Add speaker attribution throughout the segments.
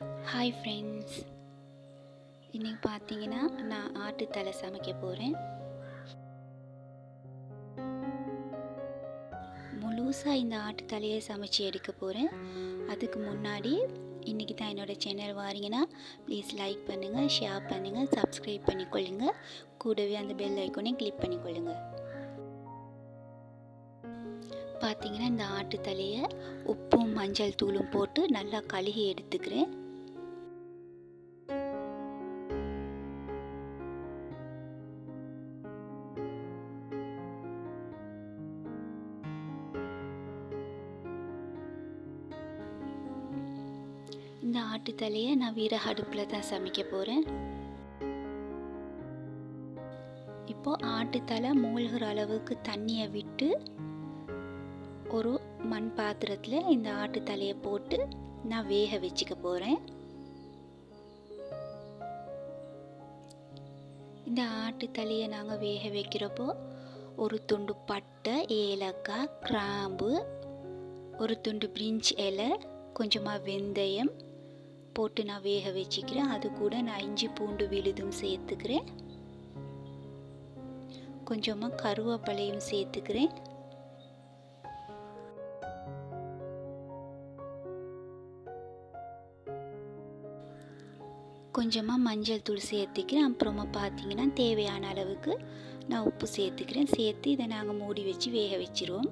Speaker 1: Hi friends இன்றைக்கி பார்த்தீங்கன்னா நான் ஆட்டுத்தலை சமைக்க போகிறேன் முழுசாக இந்த ஆட்டுத்தலையை சமைச்சு எடுக்க போகிறேன் அதுக்கு முன்னாடி இன்றைக்கி தான் என்னோடய சேனல் வாரீங்கன்னா ப்ளீஸ் லைக் பண்ணுங்கள் ஷேர் பண்ணுங்கள் சப்ஸ்கிரைப் பண்ணிக்கொள்ளுங்க. கூடவே அந்த பெல் ஐக்கோனையும் கிளிக் பண்ணிக்கொள்ளுங்க. பார்த்தீங்கன்னா இந்த ஆட்டுத்தலையை உப்பும் மஞ்சள் தூளும் போட்டு நல்லா கழுகி எடுத்துக்கிறேன். இந்த ஆட்டு தலையை நான் வீர அடுப்பில் தான் சமைக்க போகிறேன் இப்போ ஆட்டுத்தலை மூழ்கிற அளவுக்கு தண்ணியை விட்டு ஒரு மண் பாத்திரத்தில் இந்த ஆட்டு தலையை போட்டு நான் வேக வச்சுக்க போகிறேன் இந்த ஆட்டு தலையை நாங்கள் வேக வைக்கிறப்போ ஒரு துண்டு பட்டை ஏலக்காய் கிராம்பு ஒரு துண்டு பிரிஞ்ச் இலை கொஞ்சமாக வெந்தயம் போட்டு நான் வேக வச்சுக்கிறேன். அது கூட நான் இஞ்சி பூண்டு விழுதும் சேர்த்துக்கிறேன். கொஞ்சமாக கருவேப்பிலையும் சேர்த்துக்கிறேன். கொஞ்சமாக மஞ்சள் தூள் சேர்த்துக்கிறேன். அப்புறமா பார்த்தீங்கன்னா தேவையான அளவுக்கு நான் உப்பு சேர்த்துக்கிறேன். சேர்த்து இதை நாங்கள் மூடி வச்சு வேக வச்சிருவோம்.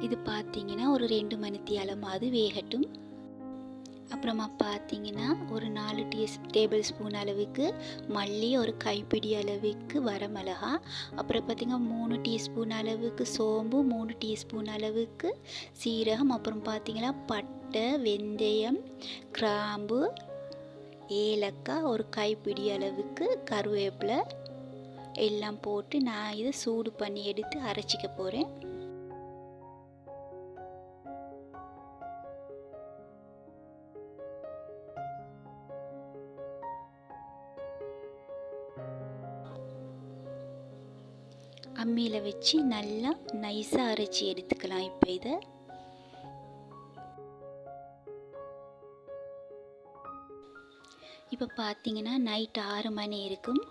Speaker 1: இது பார்த்தீங்கன்னா ஒரு ரெண்டு மணித்தி அளமாவது வேகட்டும். அப்புறமா பார்த்தீங்கன்னா ஒரு நாலு டீ டேபிள் ஸ்பூன் அளவுக்கு மல்லி ஒரு கைப்பிடி அளவுக்கு வரமிளகா அப்புறம் பார்த்திங்கன்னா மூணு டீஸ்பூன் அளவுக்கு சோம்பு மூணு டீஸ்பூன் அளவுக்கு சீரகம் அப்புறம் பார்த்திங்கன்னா பட்டை வெந்தயம் கிராம்பு ஏலக்காய் ஒரு கைப்பிடி அளவுக்கு கருவேப்பிலை எல்லாம் போட்டு நான் இதை சூடு பண்ணி எடுத்து அரைச்சிக்க போகிறேன் அம்மியில் வச்சு நல்லா நைஸாக அரைச்சி எடுத்துக்கலாம் இப்போ இதை. இப்போ பார்த்தீங்கன்னா நைட் ஆறு மணி இருக்கும்.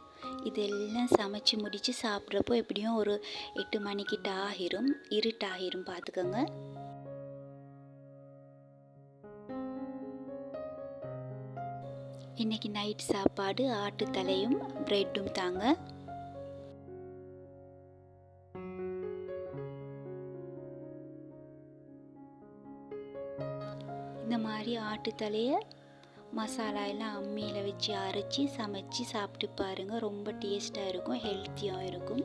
Speaker 1: இதெல்லாம் சமைச்சு முடித்து சாப்பிட்றப்போ எப்படியும் ஒரு எட்டு மணிக்கிட்ட ஆகிரும். இருட்டாகிரும் பார்த்துக்கோங்க இன்றைக்கி நைட் சாப்பாடு ஆட்டு தலையும் ப்ரெட்டும் தாங்க. இந்த மாதிரி ஆட்டுத்தலையை மசாலா எல்லாம் அம்மியில் வச்சு அரைச்சி சமைச்சு சாப்பிட்டு பாருங்கள் ரொம்ப டேஸ்ட்டாக இருக்கும் ஹெல்த்தியாக இருக்கும்.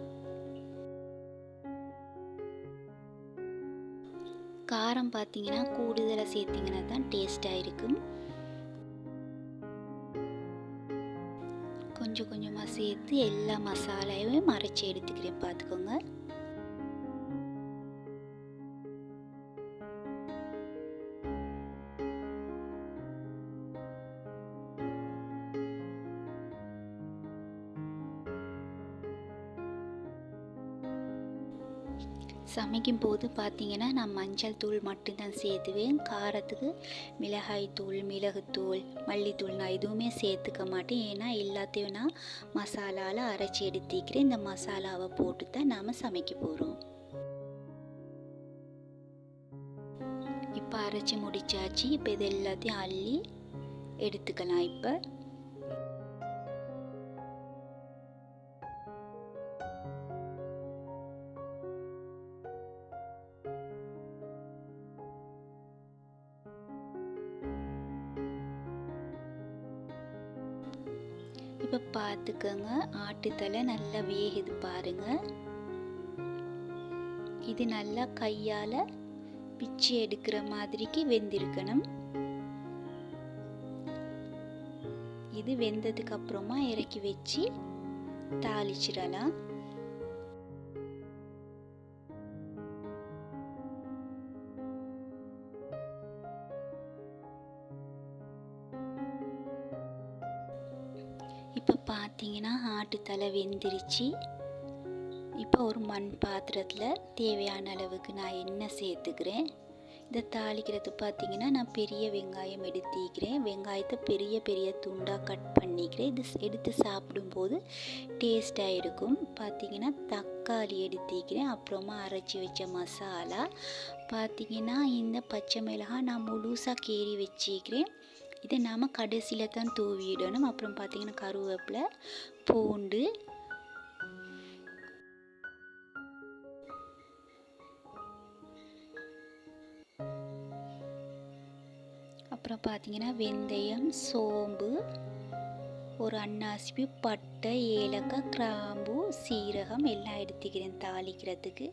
Speaker 1: காரம் பார்த்தீங்கன்னா கூடுதலாக சேர்த்திங்கன்னா தான் டேஸ்ட்டாக இருக்கும். கொஞ்சம் கொஞ்சமாக சேர்த்து எல்லா மசாலாவையும் அரைச்சி எடுத்துக்கிறேன் பார்த்துக்கோங்க சமைக்கும் போது பார்த்திங்கன்னா நான் மஞ்சள் தூள் மட்டும்தான் சேர்த்துவேன். காரத்துக்கு மிளகாய் தூள் மிளகுத்தூள் மல்லித்தூள் நான் எதுவுமே சேர்த்துக்க மாட்டேன். ஏன்னா எல்லாத்தையும் நான் மசாலாவில் அரைச்சி எடுத்துக்கிறேன். இந்த மசாலாவை போட்டு தான் நாம் சமைக்க போகிறோம் இப்போ அரைச்சி முடிச்சாச்சு. இப்போ இது எல்லாத்தையும் அள்ளி எடுத்துக்கலாம். இப்போ இப்போ பார்த்துக்கோங்க ஆட்டுத்தலை நல்லா வேகுது பாருங்க. இது நல்லா கையால் பிச்சு எடுக்கிற மாதிரிக்கு வெந்திருக்கணும். இது வெந்ததுக்கு அப்புறமா இறக்கி வச்சு தாளிச்சிடலாம். இப்போ பார்த்தீங்கன்னா ஆட்டுத்தலை வெந்துருச்சு. இப்போ ஒரு மண் பாத்திரத்தில் தேவையான அளவுக்கு நான் எண்ணெய் சேர்த்துக்கிறேன். இதை தாளிக்கிறது பார்த்தீங்கன்னா நான் பெரிய வெங்காயம் எடுத்திக்கிறேன் வெங்காயத்தை பெரிய பெரிய துண்டாக கட் பண்ணிக்கிறேன். இது எடுத்து சாப்பிடும்போது டேஸ்ட்டாக இருக்கும். பார்த்தீங்கன்னா தக்காளி எடுத்திக்கிறேன் அப்புறமா அரைச்சி வச்ச மசாலா. பார்த்திங்கன்னா இந்த பச்சை மிளகாய் நான் முழுசாக கீறி வச்சிக்கிறேன் இதை நாம் கடைசியில் தான் தூவிடணும். அப்புறம் பார்த்திங்கன்னா கருவேப்பிலை பூண்டு. அப்புறம் பார்த்தீங்கன்னா வெந்தயம் சோம்பு ஒரு அன்னாசிப்பு பட்டை ஏலக்காய் கிராம்பு சீரகம் எல்லாம் எடுத்துக்கிறேன் தாளிக்கிறதுக்கு.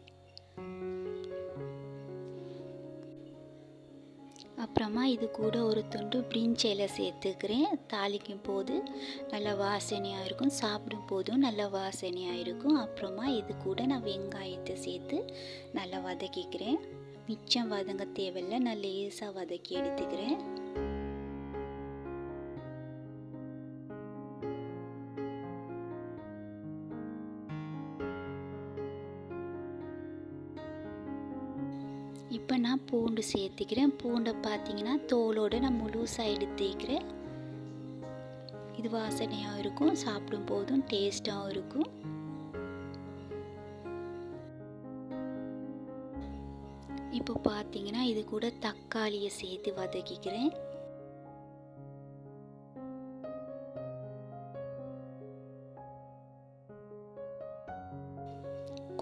Speaker 1: அப்புறமா இது கூட ஒரு துண்டு பிரிஞ்சையில் சேர்த்துக்கிறேன். தாளிக்கும் போது நல்லா வாசனையாக இருக்கும். சாப்பிடும் போதும் நல்லா வாசனையாக இருக்கும். அப்புறமா இது கூட நான் வெங்காயத்தை சேர்த்து நல்லா வதக்கிக்கிறேன். மிச்சம் வதங்க தேவையில்லை. நான் லேசாக வதக்கி எடுத்துக்கிறேன். நான் பூண்டு சேர்த்துக்கிறேன். பூண்டை பார்த்தீங்கன்னா தோலோடு நான் முழுசாக எடுத்துக்கிறேன். இது வாசனையாகவும் இருக்கும் சாப்பிடும் போதும் டேஸ்ட்டாகவும் இருக்கும். இப்போ பார்த்தீங்கன்னா இது கூட தக்காளியை சேர்த்து வதக்கிக்கிறேன்.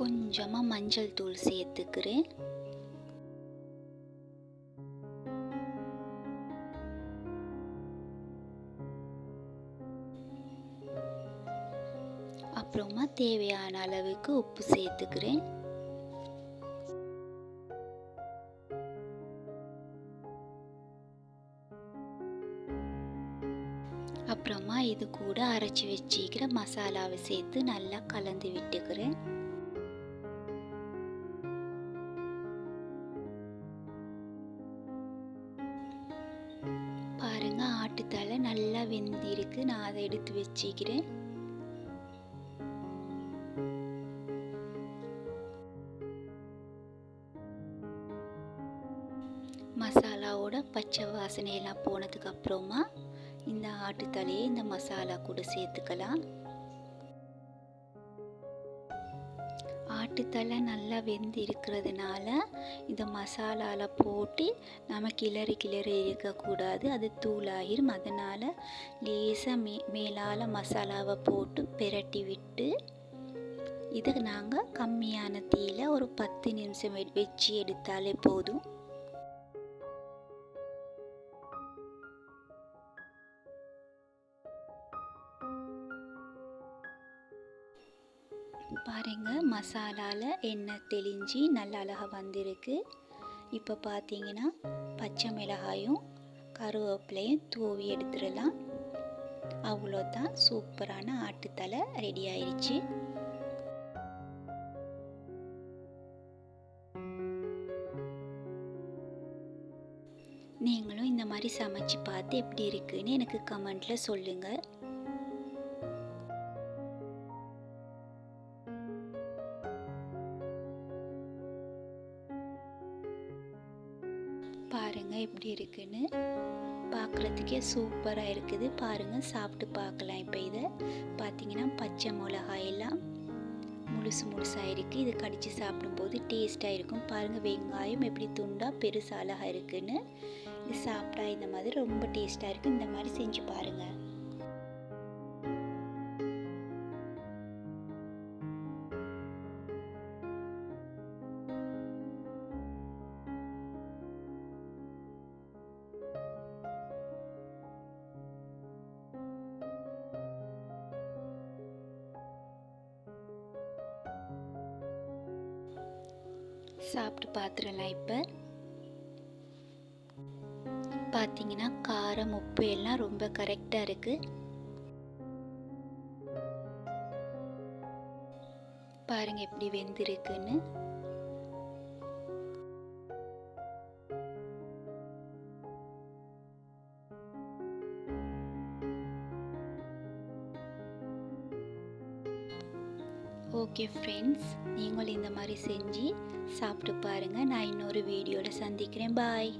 Speaker 1: கொஞ்சமாக மஞ்சள் தூள் சேர்த்துக்கிறேன். தேவையான அளவுக்கு உப்பு சேர்த்துக்கிறேன். அப்புறமா இது கூட அரைச்சி வச்சிக்கிற மசாலாவை சேர்த்து நல்லா கலந்து விட்டுக்கிறேன். பாருங்க ஆட்டுத்தலை நல்லா வெந்திருக்கு. நான் அதை எடுத்து வச்சிக்கிறேன். வாசனையெல்லாம் போனதுக்கு அப்புறமா இந்த ஆட்டுத்தலையை இந்த மசாலா கூட சேர்த்துக்கலாம். ஆட்டுத்தலை நல்லா வெந்து இருக்கிறதுனால இந்த மசாலாவில் போட்டு நம்ம கிளறி கிளறி இருக்கக்கூடாது அது தூளாகிரும் அதனால் லேசாக மே மேலால் மசாலாவை போட்டு பிரட்டி விட்டு இதை நாங்கள் கம்மியான தீயில் ஒரு பத்து நிமிஷம் வச்சு எடுத்தாலே போதும். மசாலாவில் எண்ணெய் தெளிஞ்சு நல்ல அழகாக வந்திருக்கு. இப்போ பார்த்தீங்கன்னா பச்சை மிளகாயும் கருவேப்பிலையும் தூவி எடுத்துடலாம். அவ்வளோதான் சூப்பரான ஆட்டுத்தலை ரெடி ஆயிடுச்சு நீங்களும் இந்த மாதிரி சமைச்சு பார்த்து எப்படி இருக்குன்னு எனக்கு கமெண்ட்டில் சொல்லுங்கள் பாருங்கள் எப்படி இருக்குன்னு. பார்க்குறதுக்கே சூப்பராக இருக்குது. பாருங்கள் சாப்பிட்டு பார்க்கலாம் இப்போ இதை. பார்த்தீங்கன்னா பச்சை மிளகாயெல்லாம் முழுசு முழுசாக இருக்குது இது கடித்து சாப்பிடும்போது டேஸ்ட்டாக இருக்கும். பாருங்கள் வெங்காயம் எப்படி துண்டாக பெருசாக அழகாக இருக்குன்னு. இது சாப்பிட்டா இந்த மாதிரி ரொம்ப டேஸ்ட்டாக இருக்குது இந்த மாதிரி செஞ்சு பாருங்கள் சாப்பிட்டு பார்த்துடலாம் இப்போ. பார்த்தீங்கன்னா காரம் உப்பு எல்லாம் ரொம்ப கரெக்டாக இருக்குது பாருங்கள் எப்படி வெந்திருக்குன்னு. ஓகே ஃப்ரெண்ட்ஸ் நீங்களும் இந்த மாதிரி செஞ்சு சாப்பிட்டு பாருங்கள் நான் இன்னொரு வீடியோவில் சந்திக்கிறேன். பாய்